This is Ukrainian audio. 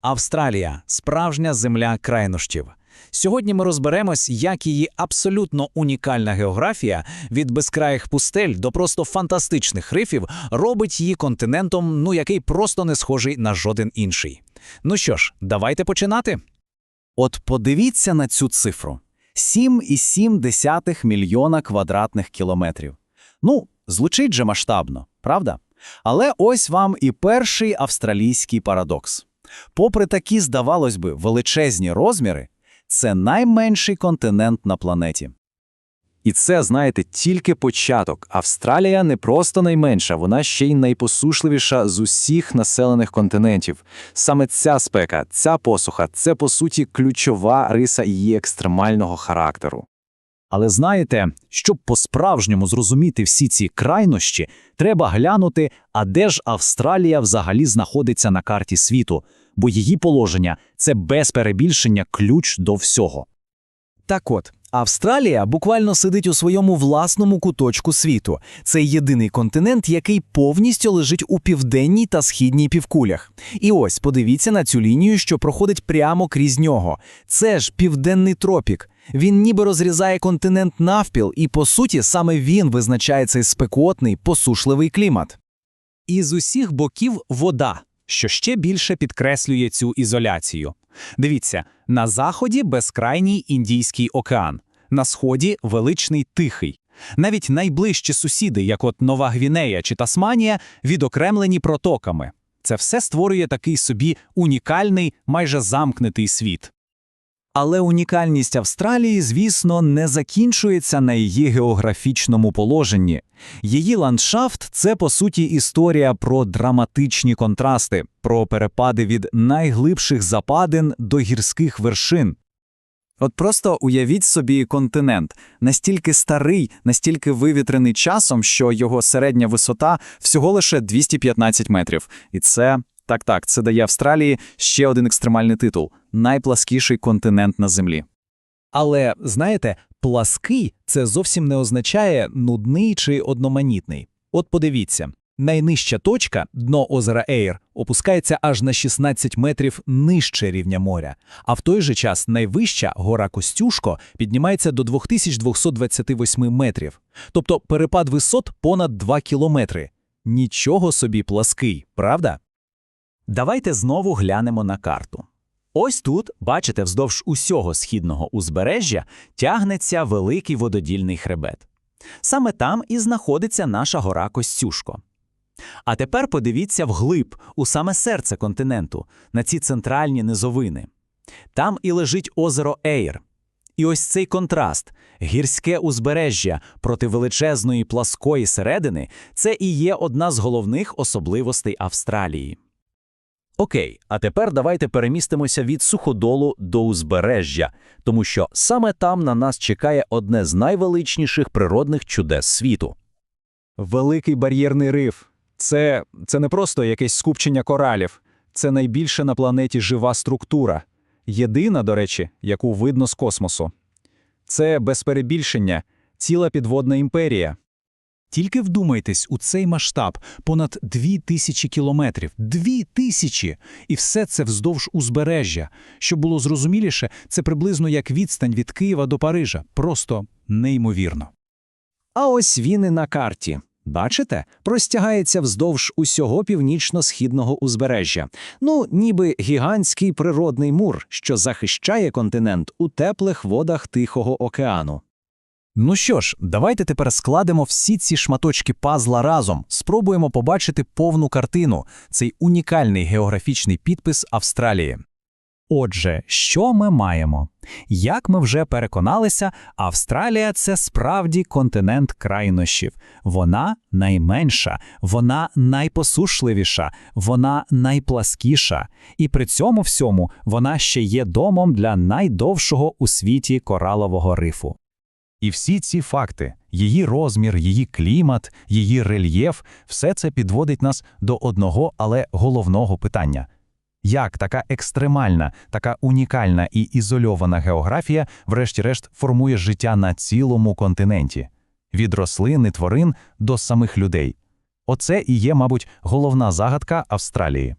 Австралія справжня земля крайнощів. Сьогодні ми розберемось, як її абсолютно унікальна географія від безкраїх пустель до просто фантастичних рифів робить її континентом, ну який просто не схожий на жоден інший. Ну що ж, давайте починати. От подивіться на цю цифру: 7,7 мільйона квадратних кілометрів. Ну, звучить же масштабно, правда? Але ось вам і перший австралійський парадокс. Попри такі, здавалось би, величезні розміри, це найменший континент на планеті. І це, знаєте, тільки початок. Австралія не просто найменша, вона ще й найпосушливіша з усіх населених континентів. Саме ця спека, ця посуха це по суті ключова риса її екстремального характеру. Але знаєте, щоб по-справжньому зрозуміти всі ці крайнощі, треба глянути, а де ж Австралія взагалі знаходиться на карті світу, бо її положення це без перебільшення ключ до всього. Так от, Австралія буквально сидить у своєму власному куточку світу. Це єдиний континент, який повністю лежить у південній та східній півкулях. І ось подивіться на цю лінію, що проходить прямо крізь нього. Це ж південний тропік. Він ніби розрізає континент навпіл, і по суті саме він визначає цей спекотний, посушливий клімат. І з усіх боків вода, що ще більше підкреслює цю ізоляцію. Дивіться, на заході безкрайній Індійський океан, на сході величний Тихий. Навіть найближчі сусіди, як от Нова Гвінея чи Тасманія, відокремлені протоками. Це все створює такий собі унікальний, майже замкнутий світ. Але унікальність Австралії, звісно, не закінчується на її географічному положенні. Її ландшафт це по суті історія про драматичні контрасти, про перепади від найглибших западин до гірських вершин. От просто уявіть собі континент, настільки старий, настільки вивітрений часом, що його середня висота всього лише 215 метрів. І це так, так, це дає Австралії ще один екстремальний титул найпласкіший континент на землі. Але знаєте, плаский це зовсім не означає нудний чи одноманітний. От подивіться, найнижча точка, дно озера Ейр, опускається аж на 16 метрів нижче рівня моря, а в той же час найвища гора Костюшко піднімається до 2228 метрів. Тобто перепад висот понад 2 кілометри. Нічого собі плаский, правда? Давайте знову глянемо на карту. Ось тут, бачите, вздовж усього східного узбережжя тягнеться великий вододільний хребет. Саме там і знаходиться наша гора Костюшко. А тепер подивіться вглиб, у саме серце континенту, на ці центральні низовини. Там і лежить озеро Ейр. І ось цей контраст, гірське узбережжя проти величезної пласкої середини це і є одна з головних особливостей Австралії. Окей, а тепер давайте перемістимося від суходолу до узбережжя, тому що саме там на нас чекає одне з найвеличніших природних чудес світу. Великий бар'єрний риф це, це не просто якесь скупчення коралів, це найбільша на планеті жива структура, єдина, до речі, яку видно з космосу. Це без перебільшення, ціла підводна імперія. Тільки вдумайтесь у цей масштаб понад дві тисячі кілометрів. Дві тисячі! І все це вздовж узбережжя. Щоб було зрозуміліше, це приблизно як відстань від Києва до Парижа. Просто неймовірно. А ось він і на карті. Бачите, простягається вздовж усього північно-східного узбережжя. Ну, ніби гігантський природний мур, що захищає континент у теплих водах Тихого океану. Ну що ж, давайте тепер складемо всі ці шматочки пазла разом, спробуємо побачити повну картину, цей унікальний географічний підпис Австралії. Отже, що ми маємо? Як ми вже переконалися, Австралія це справді континент крайнощів. Вона найменша, вона найпосушливіша, вона найпласкіша, і при цьому всьому вона ще є домом для найдовшого у світі коралового рифу. І всі ці факти, її розмір, її клімат, її рельєф, все це підводить нас до одного, але головного питання. Як така екстремальна, така унікальна і ізольована географія, врешті-решт, формує життя на цілому континенті від рослин і тварин до самих людей? Оце і є, мабуть, головна загадка Австралії.